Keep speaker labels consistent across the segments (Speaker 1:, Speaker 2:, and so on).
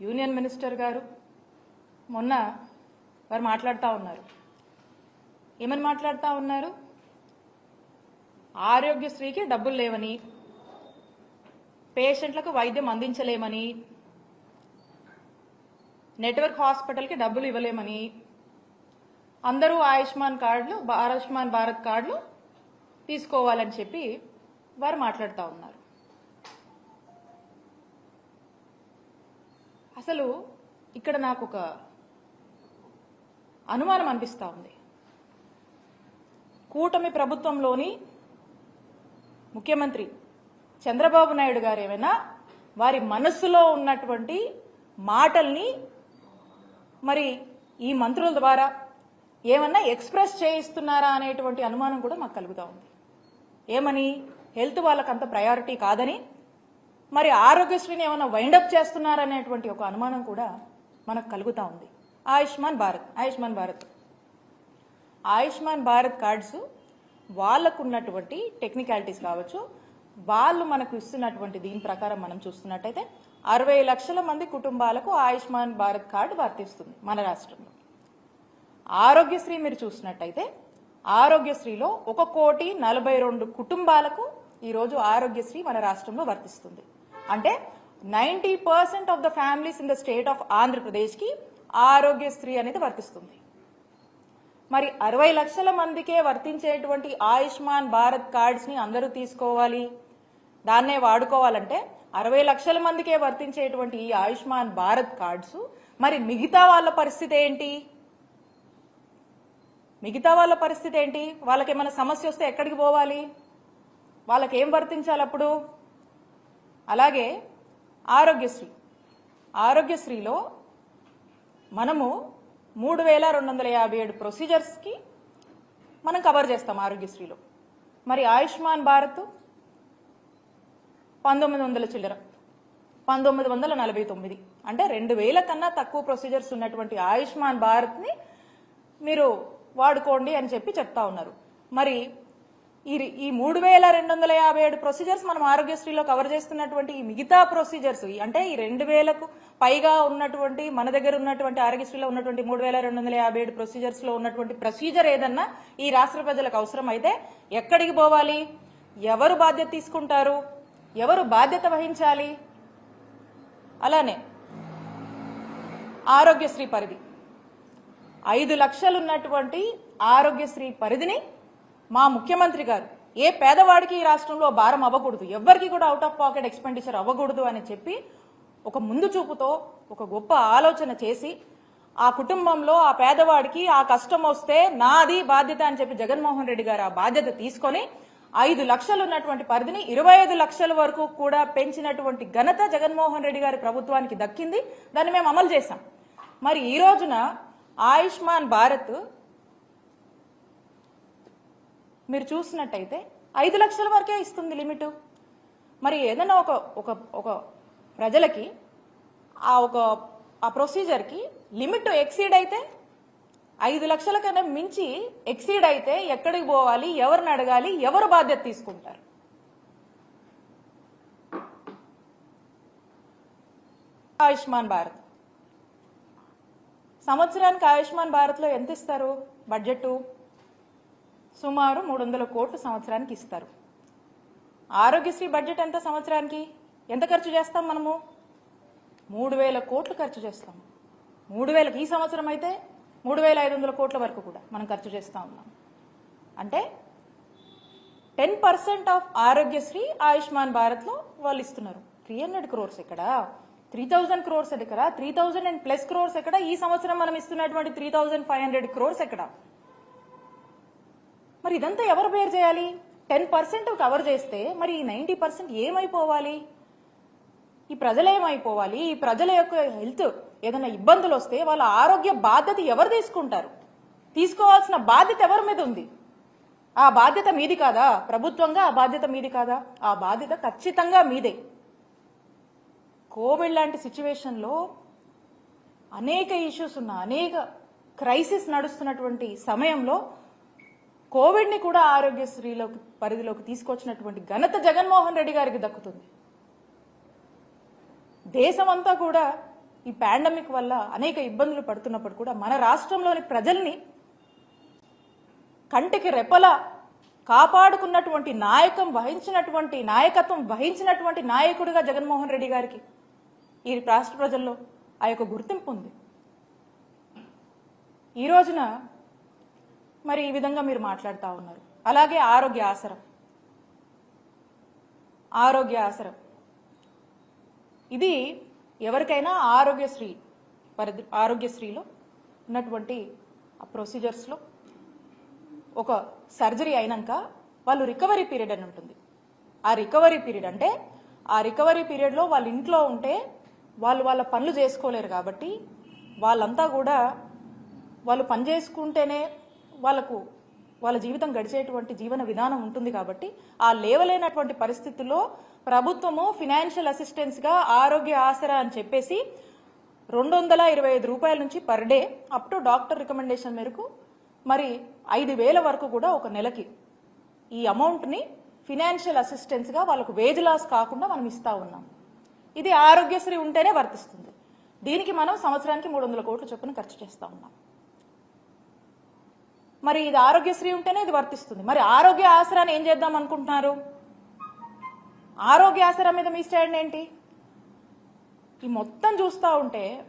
Speaker 1: Union minister గారు మొన్న వారు మాట్లాడుతూ ఉన్నారు. ఏమని మాట్లాడుతూ ఉన్నారు? ఆరోగ్యశ్రీకి డబ్బులు లేవని పేషెంట్లకు వైద్యం అందించలేమని నెట్వర్క్ హాస్పిటల్కి డబ్బులు ఇవ్వలేమని అందరూ ఆయుష్మాన్ కార్డులు ఆయుష్మాన్ భారత్ కార్డులు తీసుకోవాలని చెప్పి వారు మాట్లాడుతూ ఉన్నారు. అసలు ఇక్కడ నాకు ఒక అనుమానం అనిపిస్తూ ఉంది. కూటమి ప్రభుత్వంలోని ముఖ్యమంత్రి చంద్రబాబు నాయుడు గారు ఏమైనా వారి మనస్సులో ఉన్నటువంటి మాటల్ని మరి ఈ మంత్రుల ద్వారా ఏమన్నా ఎక్స్ప్రెస్ చేయిస్తున్నారా అనేటువంటి అనుమానం కూడా మాకు కలుగుతూ ఉంది. ఏమని? హెల్త్ వాళ్ళకంత అంత ప్రయారిటీ కాదని మరి ఆరోగ్యశ్రీని ఏమైనా వైండప్ చేస్తున్నారనేటువంటి ఒక అనుమానం కూడా మనకు కలుగుతూ ఉంది. ఆయుష్మాన్ భారత్ ఆయుష్మాన్ భారత్. ఆయుష్మాన్ భారత్ కార్డ్స్ వాళ్ళకు ఉన్నటువంటి టెక్నికాలిటీస్ కావచ్చు వాళ్ళు మనకు ఇస్తున్నటువంటి దీని ప్రకారం మనం చూస్తున్నట్టయితే అరవై లక్షల మంది కుటుంబాలకు ఆయుష్మాన్ భారత్ కార్డు వర్తిస్తుంది మన రాష్ట్రంలో. ఆరోగ్యశ్రీ మీరు చూసినట్టయితే ఆరోగ్యశ్రీలో ఒక కోటి నలభై రెండు కుటుంబాలకు ఈరోజు ఆరోగ్యశ్రీ మన రాష్ట్రంలో వర్తిస్తుంది. అంటే ninety percent of the families in the state of ఆంధ్రప్రదేశ్కి ఆరోగ్యశ్రీ అనేది వర్తిస్తుంది. మరి అరవై లక్షల మందికే వర్తించేటువంటి ఆయుష్మాన్ భారత్ కార్డ్స్ని అందరూ తీసుకోవాలి. దాన్నే వాడుకోవాలంటే అరవై లక్షల మందికే వర్తించేటువంటి ఈ ఆయుష్మాన్ భారత్ కార్డ్స్ మరి మిగతా వాళ్ళ పరిస్థితి ఏంటి? మిగతా వాళ్ళ పరిస్థితి ఏంటి? వాళ్ళకి ఏమైనా సమస్య వస్తే ఎక్కడికి పోవాలి? వాళ్ళకి ఏం వర్తించాలి అప్పుడు అలాగే ఆరోగ్యశ్రీ. ఆరోగ్యశ్రీలో మనము మూడు వేల రెండు వందల యాభై ఏడు ప్రొసీజర్స్కి మనం కవర్ చేస్తాం ఆరోగ్యశ్రీలో. మరి ఆయుష్మాన్ భారత్ పంతొమ్మిది వందల చిల్లర పంతొమ్మిది వందల నలభై తొమ్మిది. అంటే రెండు వేల కన్నా తక్కువ ప్రొసీజర్స్ ఉన్నటువంటి ఆయుష్మాన్ భారత్ని మీరు వాడుకోండి అని చెప్పి చెప్తా ఉన్నారు. మరి ఈ ఈ మూడు వేల రెండు వందల యాభై ఏడు ప్రొసీజర్స్ మనం ఆరోగ్యశ్రీలో కవర్ చేస్తున్నటువంటి ఈ మిగతా ప్రొసీజర్స్ అంటే ఈ రెండు వేలకు పైగా ఉన్నటువంటి మన దగ్గర ఉన్నటువంటి ఆరోగ్యశ్రీలో ఉన్నటువంటి మూడు వేల రెండు వందల యాభై ఏడు ప్రొసీజర్స్లో ఉన్నటువంటి ప్రొసీజర్ ఏదన్నా ఈ రాష్ట్ర ప్రజలకు అవసరం అయితే ఎక్కడికి పోవాలి? ఎవరు బాధ్యత తీసుకుంటారు? ఎవరు బాధ్యత వహించాలి? అలానే ఆరోగ్యశ్రీ పరిధి. ఐదు లక్షలు ఉన్నటువంటి ఆరోగ్యశ్రీ పరిధిని మా ముఖ్యమంత్రి గారు ఏ పేదవాడికి ఈ రాష్ట్రంలో భారం అవ్వకూడదు ఎవ్వరికి కూడా అవుట్ ఆఫ్ పాకెట్ ఎక్స్పెండిచర్ అవ్వకూడదు అని చెప్పి ఒక ముందు చూపుతో ఒక గొప్ప ఆలోచన చేసి ఆ కుటుంబంలో ఆ పేదవాడికి ఆ కష్టం వస్తే నాది బాధ్యత అని చెప్పి జగన్మోహన్ రెడ్డి గారు ఆ బాధ్యత తీసుకొని ఐదు లక్షలు ఉన్నటువంటి పరిధిని ఇరవై ఐదు లక్షల వరకు కూడా పెంచినటువంటి ఘనత జగన్మోహన్ రెడ్డి గారి ప్రభుత్వానికి దక్కింది. దాన్ని మేము అమలు చేశాం. మరి ఈ రోజున ఆయుష్మాన్ భారత్ మీరు చూసినట్టయితే ఐదు లక్షల వరకే ఇస్తుంది లిమిట్. మరి ఏదైనా ఒక ఒక ఒక ప్రజలకి ఆ ఒక ఆ ప్రొసీజర్కి లిమిట్ ఎక్సీడ్ అయితే ఐదు లక్షల కన్నా మించి ఎక్సీడ్ అయితే ఎక్కడికి పోవాలి ఎవరిని అడగాలి ఎవరు బాధ్యత తీసుకుంటారు? ఆయుష్మాన్ భారత్. సంవత్సరానికి ఆయుష్మాన్ భారత్లో ఎంత ఇస్తారు? బడ్జెట్ సుమారు మూడు వందల కోట్లు సంవత్సరానికి ఇస్తారు. ఆరోగ్యశ్రీ బడ్జెట్ ఎంత సంవత్సరానికి? ఎంత ఖర్చు చేస్తాం మనము? మూడు వేల కోట్లు ఖర్చు చేస్తాం. మూడు వేలకు ఈ సంవత్సరం అయితే మూడు వేల ఐదు వందల కోట్ల వరకు కూడా మనం ఖర్చు చేస్తూ ఉన్నాం. అంటే ten percent of Aarogyasri Ayushman భారత్లో వాళ్ళు ఇస్తున్నారు. త్రీ హండ్రెడ్ క్రోర్స్ ఇక్కడ త్రీ థౌజండ్ క్రోర్స్ ఎక్కడ? Three thousand and plus crores ఎక్కడ? ఈ సంవత్సరం మనం ఇస్తున్నటువంటి three thousand five hundred crores ఎక్కడ? మరి ఇదంతా ఎవరు బేర్ చేయాలి? టెన్ పర్సెంట్ కవర్ చేస్తే మరి ఈ నైంటీ పర్సెంట్ ఏమైపోవాలి? ఈ ప్రజలు ఏమైపోవాలి ఈ ప్రజల యొక్క హెల్త్ ఏదైనా ఇబ్బందులు వస్తే వాళ్ళ ఆరోగ్య బాధ్యత ఎవరు తీసుకుంటారు? తీసుకోవాల్సిన బాధ్యత ఎవరి మీద ఉంది? ఆ బాధ్యత మీది కాదా? ప్రభుత్వంగా ఆ బాధ్యత మీది కాదా? ఆ బాధ్యత ఖచ్చితంగా మీదే. కోవిడ్ లాంటి సిచ్యువేషన్లో అనేక ఇష్యూస్ ఉన్న అనేక క్రైసిస్ నడుస్తున్నటువంటి సమయంలో కోవిడ్ని కూడా ఆరోగ్యశ్రీలోకి పరిధిలోకి తీసుకొచ్చినటువంటి ఘనత జగన్మోహన్ రెడ్డి గారికి దక్కుతుంది. దేశమంతా కూడా ఈ పాండమిక్ వల్ల అనేక ఇబ్బందులు పడుతున్నప్పుడు కూడా మన రాష్ట్రంలోని ప్రజల్ని కంటికి రెపల కాపాడుకున్నటువంటి నాయకం వహించినటువంటి నాయకత్వం వహించినటువంటి నాయకుడిగా జగన్మోహన్ రెడ్డి గారికి ఈ రాష్ట్ర ప్రజల్లో ఆ యొక్క గుర్తింపు ఉంది. ఈ రోజున మరి ఈ విధంగా మీరు మాట్లాడుతూ ఉన్నారు. అలాగే ఆరోగ్య ఆసరం. ఆరోగ్య ఆసరం. ఇది ఎవరికైనా ఆరోగ్యశ్రీ పరిధి ఆరోగ్యశ్రీలో ఉన్నటువంటి ప్రొసీజర్స్లో ఒక సర్జరీ అయినాక వాళ్ళు రికవరీ పీరియడ్ అని ఉంటుంది. ఆ రికవరీ పీరియడ్ అంటే ఆ రికవరీ పీరియడ్లో వాళ్ళ ఇంట్లో ఉంటే వాళ్ళు వాళ్ళ పనులు చేసుకోలేరు కాబట్టి వాళ్ళంతా కూడా వాళ్ళు పని చేసుకుంటేనే వాళ్ళకు వాళ్ళ జీవితం గడిచేటువంటి జీవన విధానం ఉంటుంది కాబట్టి ఆ లేవలేనటువంటి పరిస్థితుల్లో ప్రభుత్వము ఫినాన్షియల్ అసిస్టెన్స్గా ఆరోగ్య ఆసరా అని చెప్పేసి రెండు వందల ఇరవై ఐదు రూపాయల నుంచి per day up to doctor recommendation మేరకు మరి ఐదు వేల వరకు కూడా ఒక నెలకి ఈ అమౌంట్ని ఫినాన్షియల్ అసిస్టెన్స్గా వాళ్ళకు వేజ్ లాస్ కాకుండా మనం ఇస్తా ఉన్నాం. ఇది ఆరోగ్యశ్రీ ఉంటేనే వర్తిస్తుంది. దీనికి మనం సంవత్సరానికి మూడు వందల కోట్ల చొప్పున ఖర్చు చేస్తా ఉన్నాం. మరి ఇది ఆరోగ్యశ్రీ ఉంటేనే ఇది వర్తిస్తుంది. మరి ఆరోగ్య ఆసరాన్ని ఏం చేద్దాం అనుకుంటున్నారు? ఆరోగ్య ఆసరా మీద మీ స్టాండ్ ఏంటి? ఈ మొత్తం చూస్తూ ఉంటే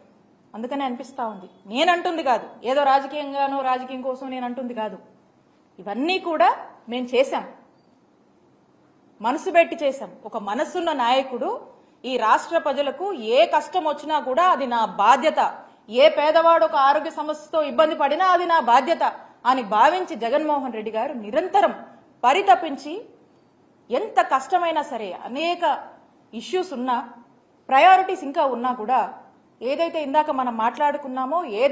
Speaker 1: అందుకనే అనిపిస్తూ ఉంది. నేనంటుంది కాదు. ఏదో రాజకీయంగానో రాజకీయం కోసం నేను అంటుంది కాదు. ఇవన్నీ కూడా మేము చేశాం. మనసు పెట్టి చేశాం. ఒక మనసున్న నాయకుడు ఈ రాష్ట్ర ప్రజలకు ఏ కష్టం వచ్చినా కూడా అది నా బాధ్యత. ఏ పేదవాడు ఒక ఆరోగ్య సమస్యతో ఇబ్బంది పడినా అది నా బాధ్యత. అని భావించి జగన్మోహన్ రెడ్డి గారు నిరంతరం పరితపించి ఎంత కష్టమైనా సరే అనేక ఇష్యూస్ ఉన్నా ప్రయారిటీస్ ఇంకా ఉన్నా కూడా ఏదైతే ఇందాక మనం మాట్లాడుకున్నామో ఏదైతే